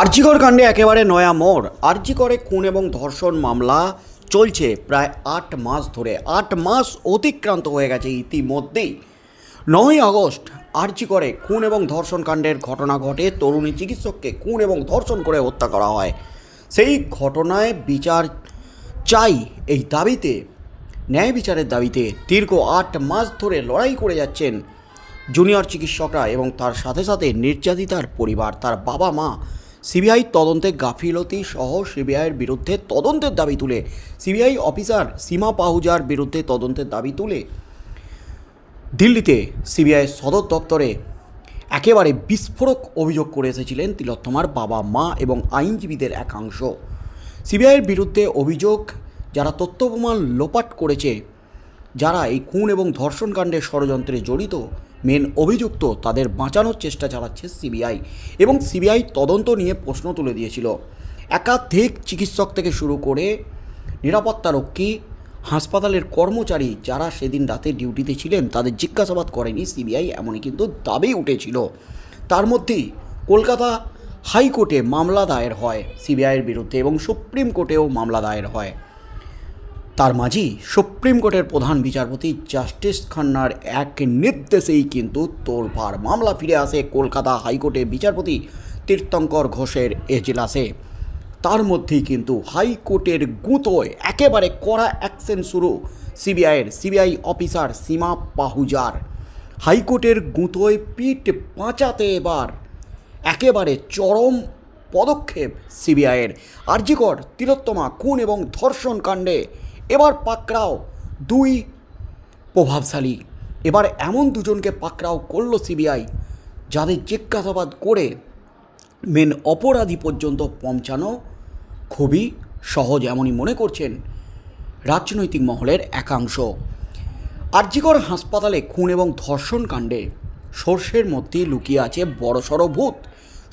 আরজিকর কাণ্ডে একেবারে নয়া মোড়। আরজিকরে খুন এবং ধর্ষণ মামলা চলছে প্রায় আট মাস ধরে। আট মাস অতিক্রান্ত হয়ে গেছে ইতিমধ্যেই। নয় আগস্ট আরজিকরে খুন এবং ধর্ষণ কাণ্ডের ঘটনা ঘটে। তরুণী চিকিৎসককে খুন এবং ধর্ষণ করে হত্যা করা হয়। সেই ঘটনায় বিচার চাই এই দাবিতে, ন্যায় বিচারের দাবিতে দীর্ঘ আট মাস ধরে লড়াই করে যাচ্ছেন জুনিয়র চিকিৎসকরা এবং তার সাথে সাথে নির্যাতিতার পরিবার, তার বাবা মা সিবিআই তদন্তে গাফিলতি সহ সিবিআইয়ের বিরুদ্ধে তদন্তের দাবি তুলে। সিবিআই অফিসার সীমা পাহুজার বিরুদ্ধে তদন্তের দাবি তুলে। দিল্লিতে সিবিআই সদর দপ্তরে একেবারে বিস্ফোরক অভিযোগ করে এসেছিলেন তিলোত্তমার বাবা, মা এবং আইনজীবীদের একাংশ। সিবিআইয়ের বিরুদ্ধে অভিযোগ, যারা তথ্য প্রমাণ লোপাট করেছে যারা এই খুন এবং ধর্ষণ কাণ্ডের ষড়যন্ত্রে জড়িত মেন অভিযুক্ত তাদের বাঁচানোর চেষ্টা চালাচ্ছে সিবিআই এবং সিবিআই তদন্ত নিয়ে প্রশ্ন তুলে দিয়েছিল। একাধিক চিকিৎসক থেকে শুরু করে নিরাপত্তারক্ষী হাসপাতালের কর্মচারী যারা সেদিন রাতে ডিউটিতে ছিলেন, তাদের জিজ্ঞাসাবাদ করেনি সিবিআই এমনই কিন্তু দাবি উঠেছিল। তার মধ্যেই কলকাতা হাইকোর্টে মামলা দায়ের হয় সিবিআইয়ের বিরুদ্ধে এবং সুপ্রিম কোর্টেও মামলা দায়ের হয়। তার মাঝেই সুপ্রিম কোর্টের প্রধান বিচারপতি জাস্টিস খান্নার এক নির্দেশেই কিন্তু তোলপাড় মামলা ফিরে আসে কলকাতা হাইকোর্টে বিচারপতি তীর্থঙ্কর ঘোষের এজলাসে। তার মধ্যেই কিন্তু হাইকোর্টের গুঁতোয় একেবারে কড়া অ্যাকশন শুরু সিবিআইয়ের, সিবিআই অফিসার সীমা পাহুজার। হাইকোর্টের গুঁতোয় পিঠ বাঁচাতে এবার একেবারে চরম পদক্ষেপ সিবিআইয়ের। আরজিকর, তিলোত্তমা, খুন এবং ধর্ষণ কাণ্ডে এবার পাকড়াও। দুই, প্রভাবশালী। এবার এমন দুজনকে পাকড়াও করল সিবিআই, যাদের জিজ্ঞাসাবাদ করে মেন অপরাধী পর্যন্ত পৌঁছানো খুবই সহজ এমনই মনে করছেন রাজনৈতিক মহলের একাংশ। আরজিকর হাসপাতালে খুন এবং ধর্ষণ কাণ্ডে সর্ষের মধ্যেই লুকিয়ে আছে বড়সড় ভূত।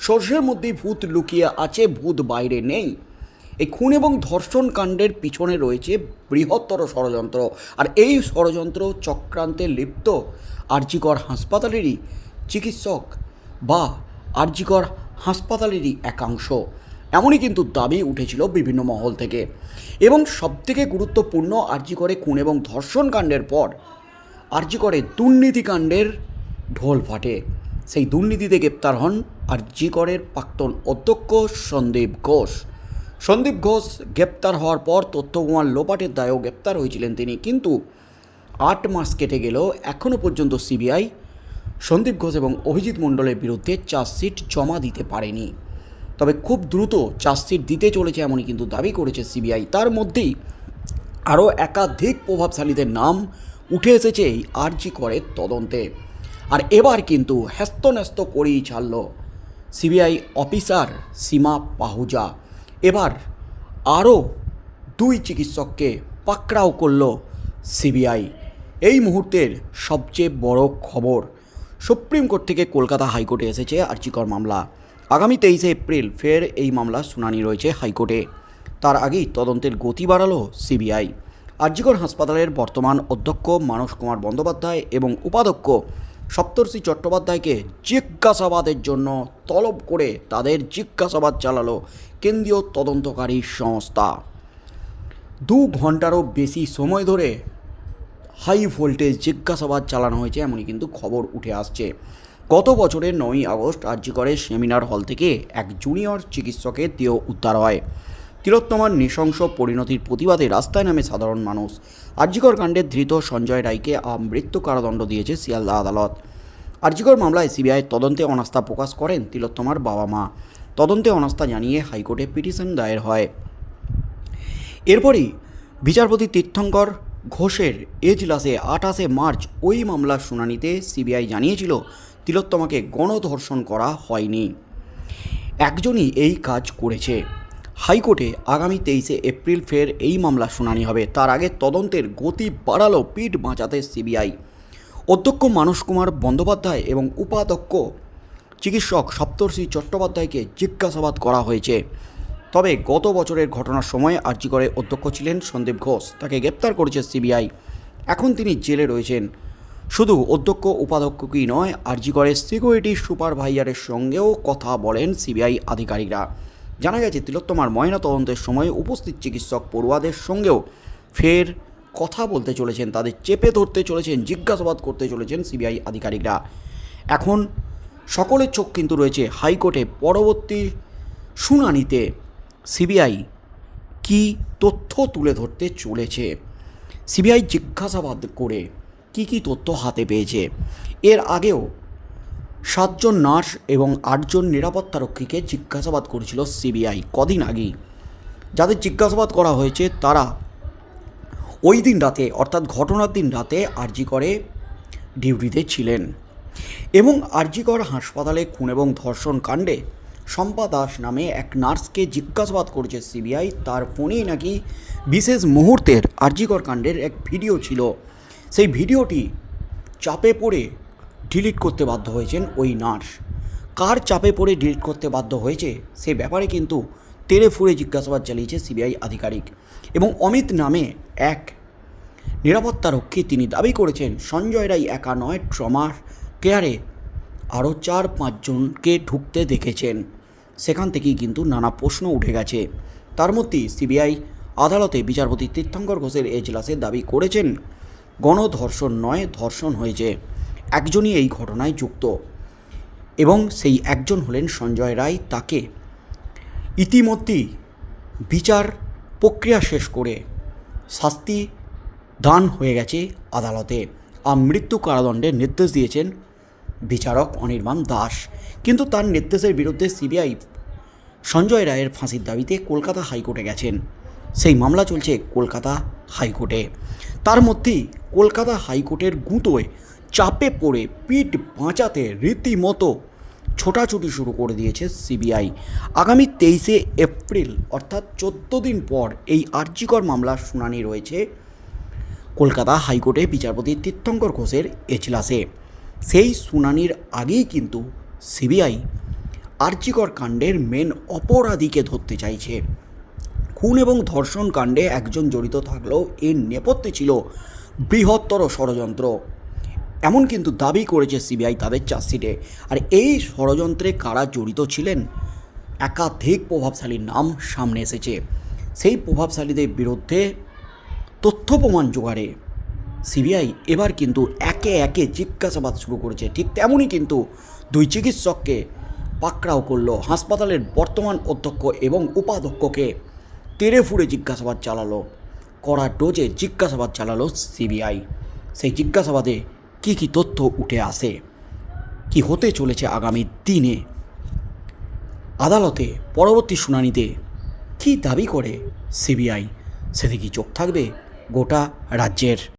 সর্ষের মধ্যেই ভূত লুকিয়ে আছে, ভূত বাইরে নেই। এই খুন এবং ধর্ষণ কাণ্ডের পিছনে রয়েছে বৃহত্তর ষড়যন্ত্র। আর এই ষড়যন্ত্র চক্রান্তে লিপ্ত আরজিকর হাসপাতালেরই চিকিৎসক বা আরজিকর হাসপাতালেরই একাংশ। এমনই কিন্তু দাবি উঠেছিল বিভিন্ন মহল থেকে। এবং সবথেকে গুরুত্বপূর্ণ আরজিকরে খুন এবং ধর্ষণ কাণ্ডের পর আরজিকরে দুর্নীতিকাণ্ডের ঢোল ফাটে। সেই দুর্নীতিতে গ্রেপ্তার হন আরজিকরের প্রাক্তন অধ্যক্ষ সন্দীপ ঘোষ। সন্দীপ ঘোষ গ্রেপ্তার হওয়ার পর তথ্য প্রমাণ লোপাটের দায়েও গ্রেপ্তার হয়েছিলেন তিনি। কিন্তু আট মাস কেটে গেলেও এখনও পর্যন্ত সিবিআই সন্দীপ ঘোষ এবং অভিজিৎ মণ্ডলের বিরুদ্ধে চার্জশিট জমা দিতে পারেনি। তবে খুব দ্রুত চার্জশিট দিতে চলেছে এমনই কিন্তু দাবি করেছে সিবিআই। তার মধ্যেই আরও একাধিক প্রভাবশালীদের নাম উঠে এসেছে এই আরজি করে তদন্তে। আর এবার কিন্তু হ্যস্ত করেই ছাড়ল সিবিআই অফিসার সীমা পাহুজা। এবার আরও দুই চিকিৎসককে পাকড়াও করল সিবিআই। এই মুহূর্তের সবচেয়ে বড় খবর, সুপ্রিম কোর্ট থেকে কলকাতা হাইকোর্টে এসেছে আর্চিকর মামলা। আগামী তেইশে এপ্রিল ফের এই মামলা শুনানি রয়েছে হাইকোর্টে। তার আগেই তদন্তের গতি বাড়ালো সিবিআই। আরজিকর হাসপাতালের বর্তমান অধ্যক্ষ মানস কুমার বন্দ্যোপাধ্যায় এবং উপাধ্যক্ষ সপ্তর্ষি চট্টোপাধ্যায়কে জিজ্ঞাসাবাদের জন্য তলব করে তাদের জিজ্ঞাসাবাদ চালালো কেন্দ্রীয় তদন্তকারী সংস্থা। দু ঘন্টারও বেশি সময় ধরে হাই ভোল্টেজ জিজ্ঞাসাবাদ চালানো হয়েছে, এমনই কিন্তু খবর উঠে আসছে। গত বছরের নয়ই আগস্ট আর্যিকরের সেমিনার হল থেকে এক জুনিয়র চিকিৎসকের দেহ উদ্ধার হয়। তিলোত্তমার নৃশংস পরিণতির প্রতিবাদে রাস্তায় নামে সাধারণ মানুষ। আর্যিকর কাণ্ডে ধৃত সঞ্জয় রায়কে মৃত্যু কারাদণ্ড দিয়েছে শিয়ালদা আদালত। আর্যিকর মামলায় সিবিআই তদন্তে অনাস্থা প্রকাশ করেন তিলোত্তমার বাবা মা। তদন্তে অনাস্থা জানিয়ে হাইকোর্টে পিটিশন দায়ের হয়। এরপরই বিচারপতি তীর্থঙ্কর ঘোষের এজলাসে আঠাশে মার্চ ওই মামলার শুনানিতে সিবিআই জানিয়েছিল, তিলোত্তমাকে গণধর্ষণ করা হয়নি। একজনই এই কাজ করেছে। হাইকোর্টে আগামী তেইশে এপ্রিল ফের এই মামলা শুনানি হবে। তার আগে তদন্তের গতি বাড়ালো, পিঠ বাঁচাতে সিবিআই। অধ্যক্ষ মানস কুমার বন্দ্যোপাধ্যায় এবং উপাধ্যক্ষ চিকিৎসক সপ্তর্ষি চট্টোপাধ্যায়কে জিজ্ঞাসাবাদ করা হয়েছে। তবে গত বছরের ঘটনার সময় আর্জিকরে অধ্যক্ষ ছিলেন সন্দীপ ঘোষ। তাকে গ্রেপ্তার করেছে সিবিআই। এখন তিনি জেলে রয়েছেন। শুধু অধ্যক্ষ উপাধ্যক্ষকেই নয় আরজিকরের সিকিউরিটি সুপারভাইজারের সঙ্গেও কথা বলেন সিবিআই আধিকারিকরা। জানা গেছে, তিলোত্তমার ময়নাতদন্তের সময় উপস্থিত চিকিৎসক পড়ুয়াদের সঙ্গেও ফের কথা বলতে চলেছেন, তাদের চেপে ধরতে চলেছেন, জিজ্ঞাসাবাদ করতে চলেছেন সিবিআই আধিকারিকরা। এখন সকলের চোখ কিন্তু রয়েছে হাইকোর্টে পরবর্তী শুনানিতে সিবিআই কি তথ্য তুলে ধরতে চলেছে, সিবিআই জিজ্ঞাসাবাদ করে কি কি তথ্য হাতে পেয়েছে। এর আগেও সাতজন নার্স এবং আটজন নিরাপত্তারক্ষীকে জিজ্ঞাসাবাদ করেছিল সিবিআই কদিন আগেই। যাদের জিজ্ঞাসাবাদ করা হয়েছে, তারা ওই দিন রাতে, অর্থাৎ ঘটনার দিন রাতে আরজি করে ডিউটিতে ছিলেন এবং আরজিকর হাসপাতালে খুন এবং ধর্ষণ কাণ্ডে শম্পা দাস নামে এক নার্সকে জিজ্ঞাসাবাদ করেছে সিবিআই। তার ফোনেই নাকি বিশেষ মুহূর্তের আরজিকর কাণ্ডের এক ভিডিও ছিল। সেই ভিডিওটি চাপে পড়ে ডিলিট করতে বাধ্য হয়েছেন ওই নার্স। কার চাপে পড়ে ডিলিট করতে বাধ্য হয়েছে সে ব্যাপারে কিন্তু তেড়ে ফুড়ে জিজ্ঞাসাবাদ চালিয়েছে সিবিআই আধিকারিক এবং অমিত নামে এক নিরাপত্তারক্ষী তিনি দাবি করেছেন, সঞ্জয় রায় একা নয়, ট্রমা কেয়ারে আরও চার পাঁচজনকে ঢুকতে দেখেছেন। সেখান থেকেই কিন্তু নানা প্রশ্ন উঠে গেছে। তার মধ্যেই সিবিআই আদালতে বিচারপতি তীর্থঙ্কর ঘোষের এজলাসে দাবি করেছেন, গণধর্ষণ নয়, ধর্ষণ হয়েছে। একজনই এই ঘটনায় যুক্ত এবং সেই একজন হলেন সঞ্জয় রায়। তাকে ইতিমধ্যেই বিচার প্রক্রিয়া শেষ করে শাস্তি দান হয়ে গেছে আদালতে। আর মৃত্যু কারাদণ্ডের নির্দেশ দিয়েছেন বিচারক অনির্বাণ দাস। কিন্তু তার নির্দেশের বিরুদ্ধে সিবিআই সঞ্জয় রায়ের ফাঁসির দাবিতে কলকাতা হাইকোর্টে গেছেন। সেই মামলা চলছে কলকাতা হাইকোর্টে। তার মধ্যেই কলকাতা হাইকোর্টের গুঁতোয় চাপে পড়ে পিঠ বাঁচাতে রীতিমতো ছোটাছুটি শুরু করে দিয়েছে সিবিআই। আগামী তেইশে এপ্রিল, অর্থাৎ চোদ্দ দিন পর এই আর্যিকর মামলার শুনানি রয়েছে কলকাতা হাইকোর্টে বিচারপতি তীর্থঙ্কর ঘোষের এজলাসে। সেই শুনানির আগেই কিন্তু সিবিআই আর্যিকর কাণ্ডের মেন অপরাধীকে ধরতে চাইছে। খুন এবং ধর্ষণ কাণ্ডে একজন জড়িত থাকলেও এর নেপথ্যে ছিল বৃহত্তর ষড়যন্ত্র। এমন কিন্তু দাবি করেছে সিবিআই তাদের চার্জশিটে। আর এই ষড়যন্ত্রে কারা জড়িত ছিলেন? একাধিক প্রভাবশালীর নাম সামনে এসেছে। সেই প্রভাবশালীদের বিরুদ্ধে তথ্য প্রমাণ জোগাড়ে। সিবিআই এবার কিন্তু একে একে জিজ্ঞাসাবাদ শুরু করেছে। ঠিক তেমনই কিন্তু দুই চিকিৎসককে পাকড়াও করল হাসপাতালের বর্তমান অধ্যক্ষ এবং উপাধ্যক্ষকে। তেড়ে ফুড়ে জিজ্ঞাসাবাদ চালালো। কড়া ডোজে জিজ্ঞাসাবাদ চালালো সিবিআই। সেই জিজ্ঞাসাবাদে কী কী তথ্য উঠে আসে? কি হতে চলেছে আগামী দিনে? আদালতে পরবর্তী শুনানিতে কী দাবি করে সিবিআই? সেদিকে চোখ থাকবে গোটা রাজ্যের।